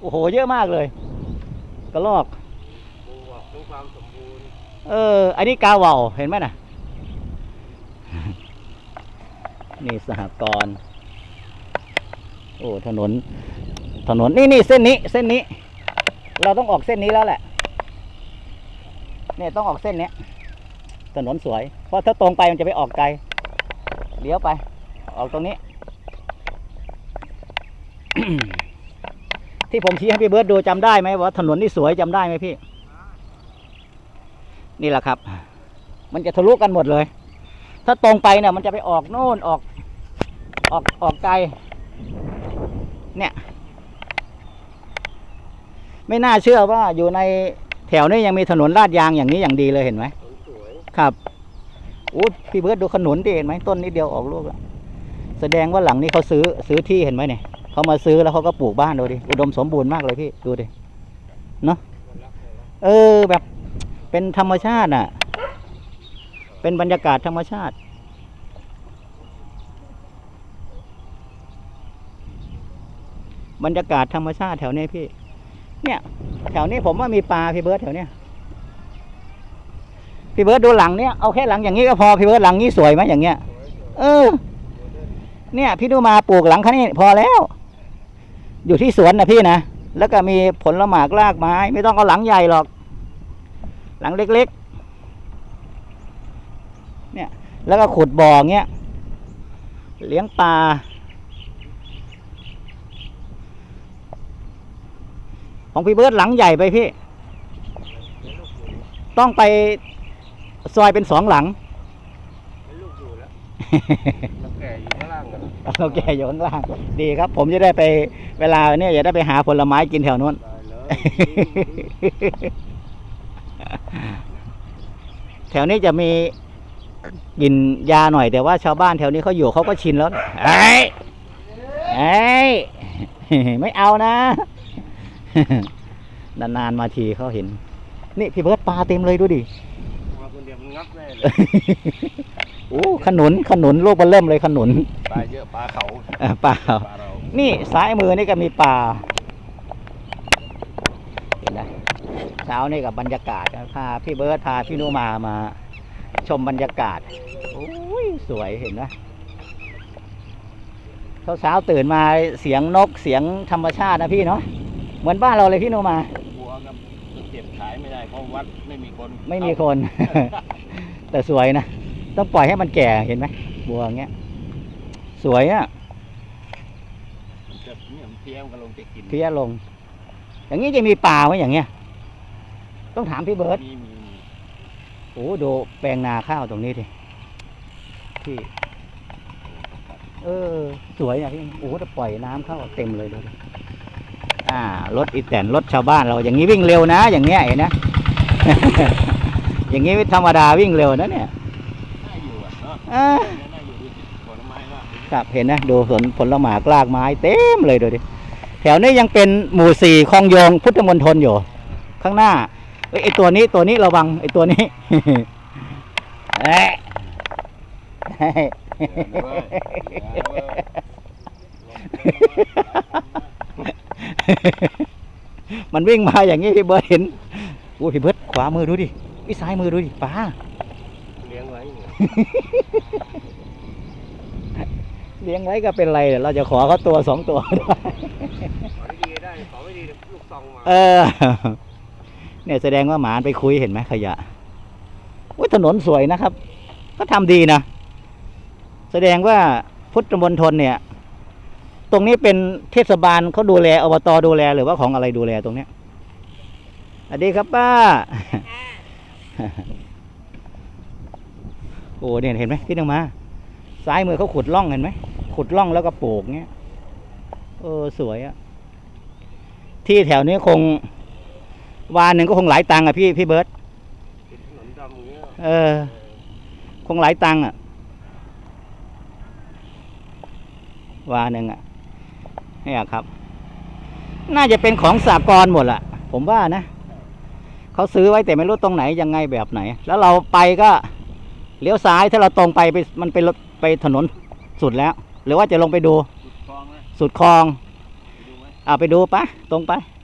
โอ้โห เยอะมากเลย กระลอกบวกถึงความสมบูรณ์เออ อันนี้กาเหว่าเห็นไหมน่ะนี่สหกรณ์โอ้ถนน ถนนนี่นี่เส้นนี้เส้นนี้ เราต้องออกเส้นนี้แล้วแหละเนี่ยต้องออกเส้นเนี้ยถนนสวย เพราะถ้าตรงไปมันจะไปออกไกลเลี้ยวไป ออกตรงนี้ ที่ผมชี้ให้พี่เบิร์ดดูจำได้ไหมว่าถนนนี่สวยจำได้ไหมพี่ นี่แหละครับ มันจะทะลุกันหมดเลย ถ้าตรงไปเนี่ย มันจะไปออกโน่นออก ออกออกไกล เนี่ย ไม่น่าเชื่อว่าอยู่ในแถวนี้ยังมีถนนลาดยางอย่างนี้อย่างดีเลยเห็นไหมสวยครับอู้พี่เบิร์ดดูขนุนดิเห็นไหมต้นนิดเดียวออกลูกแล้วแสดงว่าหลังนี้เขาซื้อซื้อที่เห็นไหมเนี่ย เขามาซื้อแล้วเขาก็ปลูกบ้านดูดิอุดมสมบูรณ์มากเลยพี่ดูดิเนาะเออแบบเป็นธรรมชาติอะ เป็นบรรยากาศธรรมชาติบรรยากาศธรรมชาติแถวนี้พี่ เนี่ย แถวนี้ผมว่ามีปลาพี่เบิร์ดแถวเนี้ยพี่เบิร์ดดูหลังเนี้ยเอาแค่หลังอย่างนี้ก็พอพี่เบิร์ดหลังนี้สวยไหมอย่างเงี้ย เออ เนี่ย พี่ดูมาปลูกหลังแค่นี้พอแล้ว อยู่ที่สวนนะพี่นะ แล้วก็มีผลละหมากรากไม้ ไม่ต้องเอาหลังใหญ่หรอก หลังเล็กๆ เนี่ย แล้วก็ขุดบ่อเงี้ย เลี้ยงปลา ของพี่เบิร์ดหลังใหญ่ไปพี่ ต้องไปซอยเป็นสองหลัง เป็นลูกอยู่แล้วแล้วแก่อยู่ข้างล่างกันเราแก่อยู่ข้างล่าง ดีครับ ผมจะได้ไปเวลาเนี่ยจะได้ไปหาผลไม้กินแถวนู้นได้เลยแถวนี้จะมีกลิ่นยาหน่อยแต่ว่าชาวบ้านแถวนี้เขาอยู่เขาก็ชินแล้วเอ้ยเอ้ยไม่เอานะ นานๆมาทีเขาเห็น นี่พี่เบิร์ตปลาเต็มเลยดูดิมาคนเดียวมันงับแน่เลย โอ้ขนุนขนุนลูกมันเริ่มเลยขนุนปลาเยอะปลาเขาเอ่อปลาปลาเรานี่ซ้ายมือนี่ก็มีป่าเห็นไหมเช้านี่กับบรรยากาศนะพาพี่เบิร์ดพาพี่นุมามา ชมบรรยากาศโอ้ยสวยเห็นไหมเช้าเช้าๆตื่นมาเสียงนกเสียงธรรมชาตินะพี่เนาะเหมือนบ้านเราเลยพี่นุมาบัวกับเก็บขายไม่ได้เพราะวัดไม่มีคน ไม่มีคน แต่สวยนะ ต้องปล่อยให้มันแก่เห็นไหมบัวอย่างเงี้ย สวยอะ่ะจะเนี่ยมันเพี้ยมนก็ลงจะกินเพี้ยลง อย่างนี้จะมีป่าไหมอย่างเงี้ย ต้องถามพี่เบิร์ตมีมีมีโอ้ดูแปลงนาข้าวตรงนี้ดิพี่เออ สวยอะพี่โอ้จะปล่อยน้ำเข้าเต็มเลยดูดิอ่ารถอีแตนรถชาวบ้านเรา อย่างนี้วิ่งเร็วนะ อย่างเงี้ยเห็นนะ อย่างนี้ธรรมดาวิ่งเร็วนะเนี่ย ครับเห็นนะดูสวนผลหมากรากไม้เต็มเลยดูดิแถวนี้ยังเป็นหมู่สี่คลองโยงพุทธมณฑลอยู่ ข้างหน้าเอ้ยไอตัวนี้ตัวนี้ระวังไอตัวนี้เอ๊ะมันวิ่งมาอย่างนี้พี่เบิร์ดเห็นโอ้ยพี่เบิร์ดขวามือดูดิวิซ้ายมือดูดิป้า เนี่ยเลี้ยงไว้ก็เป็นไรเดี๋ยวเราจะขอเขาตัวสองตัวได้ขอไม่ดีได้ขอไม่ดีลูกซองมาเออ เนี่ยแสดงว่าหมาไปคุยเห็นไหมขยะว่าถนนสวยนะครับ ก็ทำดีนะ แสดงว่าพุทธมณฑลเนี่ย ตรงนี้เป็นเทศบาลเขาดูแลอบตดูแลหรือว่าของอะไรดูแลตรงเนี้ยสวัสดีครับป้า โอ้เนี่ยเห็นไหมพี่นึงมา ซ้ายมือเขาขุดร่องเห็นไหมขุดร่องแล้วก็ปลูกเงี้ยเออสวยอะที่แถวนี้คง วานหนึ่งก็คงหลายตังค์อะพี่พี่เบิร์ตติดถนนดำอย่างเออ คงหลายตังค์อะวาหนึ่งอะเนี่ยครับ น่าจะเป็นของสากลหมดละผมว่านะเขาซื้อไว้แต่ไม่รู้ตรงไหนยังไงแบบไหน แล้วเราไปก็ เลี้ยวซ้ายถ้าเราตรงไปไปมันไปรถไปถนนสุดแล้ว หรือว่าจะลงไปดูจุดคลองนะสุดคลองไปดูไหมเอาไปดูปะตรงไป